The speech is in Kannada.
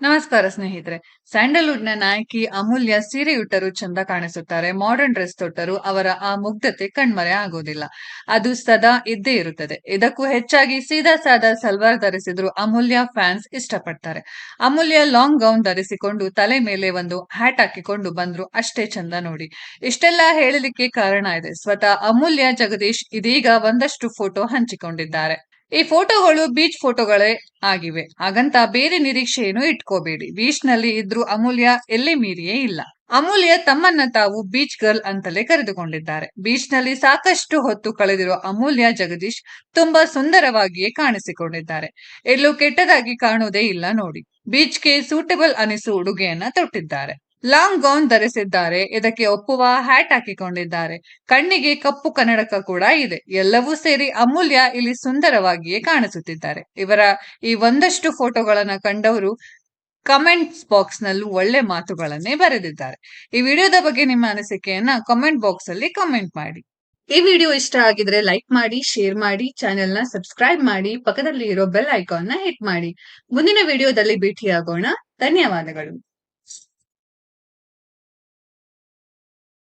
ನಮಸ್ಕಾರ ಸ್ನೇಹಿತರೆ. ಸ್ಯಾಂಡಲ್ವುಡ್ನ ನಾಯಕಿ ಅಮೂಲ್ಯ ಸೀರೆಯುಟ್ಟರು ಚಂದ ಕಾಣಿಸುತ್ತಾರೆ. ಮಾಡರ್ನ್ ಡ್ರೆಸ್ ತೊಟ್ಟರು ಅವರ ಆ ಮುಗ್ಧತೆ ಕಣ್ಮರೆ ಆಗೋದಿಲ್ಲ. ಅದು ಸದಾ ಇದ್ದೇ ಇರುತ್ತದೆ. ಇದಕ್ಕೂ ಹೆಚ್ಚಾಗಿ ಸೀದಾ ಸಾದಾ ಸಲ್ವಾರ್ ಧರಿಸಿದ್ರು ಅಮೂಲ್ಯ ಫ್ಯಾನ್ಸ್ ಇಷ್ಟಪಡ್ತಾರೆ. ಅಮೂಲ್ಯ ಲಾಂಗ್ ಗೌನ್ ಧರಿಸಿಕೊಂಡು ತಲೆ ಮೇಲೆ ಒಂದು ಹ್ಯಾಟ್ ಹಾಕಿಕೊಂಡು ಬಂದ್ರು ಅಷ್ಟೇ ಚಂದ ನೋಡಿ. ಇಷ್ಟೆಲ್ಲ ಹೇಳಲಿಕ್ಕೆ ಕಾರಣ ಇದೆ. ಸ್ವತಃ ಅಮೂಲ್ಯ ಜಗದೀಶ್ ಇದೀಗ ಒಂದಷ್ಟು ಫೋಟೋ ಹಂಚಿಕೊಂಡಿದ್ದಾರೆ. ಈ ಫೋಟೋಗಳು ಬೀಚ್ ಫೋಟೋಗಳೇ ಆಗಿವೆ. ಹಾಗಂತ ಬೇರೆ ನಿರೀಕ್ಷೆಯನ್ನು ಇಟ್ಕೋಬೇಡಿ. ಬೀಚ್ನಲ್ಲಿ ಇದ್ರೂ ಅಮೂಲ್ಯ ಎಲ್ಲಿ ಮೀರಿಯೇ ಇಲ್ಲ. ಅಮೂಲ್ಯ ತಮ್ಮನ್ನ ತಾವು ಬೀಚ್ ಗರ್ಲ್ ಅಂತಲೇ ಕರೆದುಕೊಂಡಿದ್ದಾರೆ. ಬೀಚ್ನಲ್ಲಿ ಸಾಕಷ್ಟು ಹೊತ್ತು ಕಳೆದಿರುವ ಅಮೂಲ್ಯ ಜಗದೀಶ್ ತುಂಬಾ ಸುಂದರವಾಗಿಯೇ ಕಾಣಿಸಿಕೊಂಡಿದ್ದಾರೆ. ಎಲ್ಲೂ ಕೆಟ್ಟದಾಗಿ ಕಾಣುವುದೇ ಇಲ್ಲ ನೋಡಿ. ಬೀಚ್ಗೆ ಸೂಟಬಲ್ ಅನಿಸು ಉಡುಗೆಯನ್ನ ತೊಟ್ಟಿದ್ದಾರೆ. ಲಾಂಗ್ ಗೌನ್ ಧರಿಸಿದ್ದಾರೆ. ಇದಕ್ಕೆ ಒಪ್ಪುವ ಹ್ಯಾಟ್ ಹಾಕಿಕೊಂಡಿದ್ದಾರೆ. ಕಣ್ಣಿಗೆ ಕಪ್ಪು ಕನ್ನಡಕ ಕೂಡ ಇದೆ. ಎಲ್ಲವೂ ಸೇರಿ ಅಮೂಲ್ಯ, ಇಲ್ಲಿ ಸುಂದರವಾಗಿಯೇ ಕಾಣಿಸುತ್ತಿದ್ದಾರೆ. ಇವರ ಈ ಒಂದಷ್ಟು ಫೋಟೋಗಳನ್ನ ಕಂಡವರು ಕಮೆಂಟ್ಸ್ ಬಾಕ್ಸ್ ನಲ್ಲೂ ಒಳ್ಳೆ ಮಾತುಗಳನ್ನೇ ಬರೆದಿದ್ದಾರೆ. ಈ ವಿಡಿಯೋದ ಬಗ್ಗೆ ನಿಮ್ಮ ಅನಿಸಿಕೆಯನ್ನ ಕಮೆಂಟ್ ಬಾಕ್ಸ್ ಅಲ್ಲಿ ಕಮೆಂಟ್ ಮಾಡಿ. ಈ ವಿಡಿಯೋ ಇಷ್ಟ ಆಗಿದ್ರೆ ಲೈಕ್ ಮಾಡಿ, ಶೇರ್ ಮಾಡಿ ಚಾನೆಲ್ನ ಸಬ್ಸ್ಕ್ರೈಬ್ ಮಾಡಿ ಪಕ್ಕದಲ್ಲಿ ಇರೋ ಬೆಲ್ ಐಕಾನ್ನ ಹಿಟ್ ಮಾಡಿ. ಮುಂದಿನ ವಿಡಿಯೋದಲ್ಲಿ ಭೇಟಿಯಾಗೋಣ. ಧನ್ಯವಾದಗಳು.